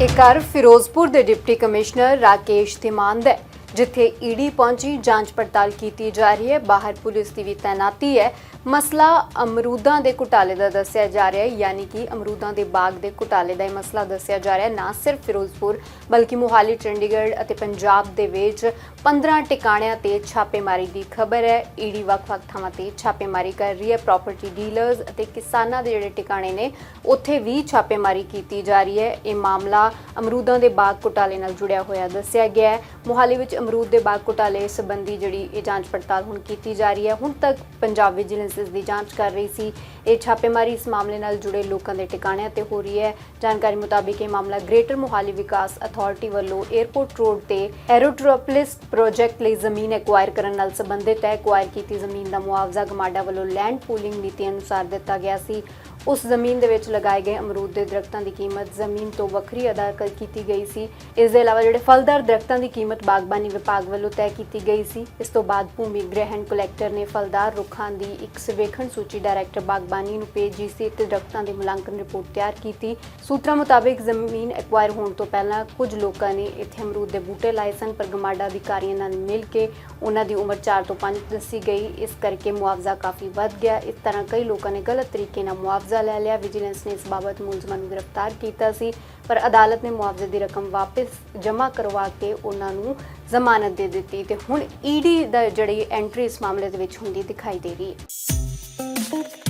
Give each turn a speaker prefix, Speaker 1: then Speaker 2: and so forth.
Speaker 1: ਇਹ ਘਰ ਫਿਰੋਜ਼ਪੁਰ ਦੇ ਡਿਪਟੀ ਕਮਿਸ਼ਨਰ ਰਾਕੇਸ਼ ਧੀਮਾਨ ਦਾ ਹੈ, ਜਿੱਥੇ ਈਡੀ ਪਹੁੰਚੀ ਜਾਂਚ ਪੜਤਾਲ ਕੀਤੀ ਜਾ ਰਹੀ ਹੈ। ਬਾਹਰ ਪੁਲਿਸ ਦੀ ਵੀ ਤਾਇਨਾਤੀ ਹੈ। ਮਸਲਾ ਅਮਰੂਦਾਂ ਦੇ ਘੁਟਾਲੇ ਦਾ ਦੱਸਿਆ ਜਾ ਰਿਹਾ ਹੈ, ਯਾਨੀ ਕਿ ਅਮਰੂਦਾਂ ਦੇ ਬਾਗ ਦੇ ਘੁਟਾਲੇ ਦਾ ਇਹ ਮਸਲਾ ਦੱਸਿਆ ਜਾ ਰਿਹਾ ਹੈ। ਨਾ ਸਿਰਫ ਫਿਰੋਜ਼ਪੁਰ, ਬਲਕਿ ਮੁਹਾਲੀ, ਚੰਡੀਗੜ੍ਹ ਅਤੇ ਪੰਜਾਬ ਦੇ ਵਿੱਚ 15 ਟਿਕਾਣਿਆਂ ਤੇ ਛਾਪੇਮਾਰੀ ਦੀ ਖਬਰ ਹੈ। ਈਡੀ ਵੱਖ-ਵੱਖ ਥਾਵਾਂ ਤੇ ਛਾਪੇਮਾਰੀ ਕਰ ਰਹੀ ਹੈ। ਪ੍ਰਾਪਰਟੀ ਡੀਲਰਸ ਅਤੇ ਕਿਸਾਨਾਂ ਦੇ ਜਿਹੜੇ ਟਿਕਾਣੇ ਨੇ, ਉੱਥੇ ਵੀ ਛਾਪੇਮਾਰੀ ਕੀਤੀ ਜਾ ਰਹੀ ਹੈ। ਇਹ ਮਾਮਲਾ ਅਮਰੂਦਾਂ ਦੇ ਬਾਗ ਘੁਟਾਲੇ ਨਾਲ ਜੁੜਿਆ ਹੋਇਆ ਦੱਸਿਆ ਗਿਆ ਹੈ। ਮੁਹਾਲੀ ਵਿੱਚ ਅਮਰੂਦ ਦੇ ਬਾਗ ਘੁਟਾਲੇ ਸੰਬੰਧੀ ਜਿਹੜੀ ਇਹ ਜਾਂਚ ਪੜਤਾਲ ਹੁਣ ਕੀਤੀ ਜਾ ਰਹੀ ਹੈ। ਹੁਣ ਤੱਕ ਪੰਜਾਬ ਵਿਜੀਲੈਂਸ ਇਸ ਦੀ ਜਾਂਚ ਕਰ ਰਹੀ ਸੀ। ਇਹ ਛਾਪੇਮਾਰੀ ਇਸ ਮਾਮਲੇ ਨਾਲ ਜੁੜੇ ਲੋਕਾਂ ਦੇ ਟਿਕਾਣਿਆਂ ਤੇ ਹੋ ਰਹੀ ਹੈ। ਜਾਣਕਾਰੀ ਮੁਤਾਬਿਕ ਇਹ ਮਾਮਲਾ ਗ੍ਰੇਟਰ ਮੋਹਾਲੀ ਵਿਕਾਸ ਅਥਾਰਟੀ ਵੱਲੋਂ 에ਅਰਪੋਰਟ ਰੋਡ ਤੇ ਐਰੋਟ੍ਰੋਪਲਿਸ ਪ੍ਰੋਜੈਕਟ ਲਈ ਜ਼ਮੀਨ ਐਕਵਾਇਰ ਕਰਨ ਨਾਲ ਸੰਬੰਧਿਤ ਹੈ। ਐਕਵਾਇਰ ਕੀਤੀ ਜ਼ਮੀਨ ਦਾ ਮੁਆਵਜ਼ਾ ਗਮਾਡਾ ਵੱਲੋਂ ਲੈਂਡ ਪੂਲਿੰਗ ਨੀਤੀ ਅਨੁਸਾਰ ਦਿੱਤਾ ਗਿਆ ਸੀ। ਉਸ ਜ਼ਮੀਨ ਦੇ ਵਿੱਚ ਲਗਾਏ ਗਏ ਅਮਰੂਦ ਦੇ ਦਰਖਤਾਂ ਦੀ ਕੀਮਤ ਜ਼ਮੀਨ ਤੋਂ ਵੱਖਰੀ ਅਦਾ ਕਰ ਕੀਤੀ ਗਈ ਸੀ। ਇਸ ਦੇ ਇਲਾਵਾ ਜਿਹੜੇ ਫਲਦਾਰ ਦਰਖਤਾਂ ਦੀ ਕੀਮਤ ਬਾਗਬਾਨੀ ਵਿਭਾਗ ਵੱਲੋਂ ਤੈਅ ਕੀਤੀ ਗਈ ਸੀ। ਇਸ ਤੋਂ ਬਾਅਦ ਭੂਮੀ ਗ੍ਰਹਿਣ ਕਲੈਕਟਰ ਨੇ ਫਲਦਾਰ ਰੁੱਖਾਂ ਦੀ ਇੱਕ ਸਰਵੇਖਣ ਸੂਚੀ ਡਾਇਰੈਕਟਰ ਬਾਗਬਾਨੀ ਨੂੰ ਭੇਜੀ ਸੀ ਤੇ ਦਰਖਤਾਂ ਦੀ ਮੁਲਾਂਕਣ ਰਿਪੋਰਟ ਤਿਆਰ ਕੀਤੀ। ਸੂਤਰਾਂ ਮੁਤਾਬਿਕ ਜ਼ਮੀਨ ਐਕਵਾਇਰ ਹੋਣ ਤੋਂ ਪਹਿਲਾਂ ਕੁਝ ਲੋਕਾਂ ਨੇ ਇੱਥੇ ਅਮਰੂਦ ਦੇ ਬੂਟੇ ਲਾਏ ਸਨ, ਪਰ ਗਮਾਡਾ ਅਧਿਕਾਰੀਆਂ ਨਾਲ ਮਿਲ ਕੇ ਉਹਨਾਂ ਦੀ ਉਮਰ 4 ਤੋਂ 5 ਦੱਸੀ ਗਈ। ਇਸ ਕਰਕੇ ਮੁਆਵਜ਼ਾ ਕਾਫੀ ਵੱਧ ਗਿਆ। ਇਸ ਤਰ੍ਹਾਂ ਕਈ ਲੋਕਾਂ ਨੇ ਗਲਤ ਤਰੀਕੇ ਨਾਲ ਮੁਆਵਜ਼ਾ ਲੈ ਲਿਆ ਵਿਜੀਲੈਂਸ ਨੇ ਇਸ ਬਾਬਤ ਮੁਲਜ਼ਮਾਂ ਨੂੰ ਗ੍ਰਿਫਤਾਰ ਕੀਤਾ ਸੀ ਪਰ ਅਦਾਲਤ ਨੇ ਮੁਆਵਜ਼ੇ ਦੀ ਰਕਮ ਵਾਪਸ ਜਮ੍ਹਾਂ ਕਰਵਾ ਕੇ ਉਹਨਾਂ ਨੂੰ ਜ਼ਮਾਨਤ ਦੇ ਦਿੱਤੀ ਤੇ ਹੁਣ ਈਡੀ ਦਾ ਜਿਹੜੀ ਐਂਟਰੀ ਇਸ ਮਾਮਲੇ ਦੇ ਵਿੱਚ ਹੁੰਦੀ ਦਿਖਾਈ ਦੇ ਰਹੀ ਹੈ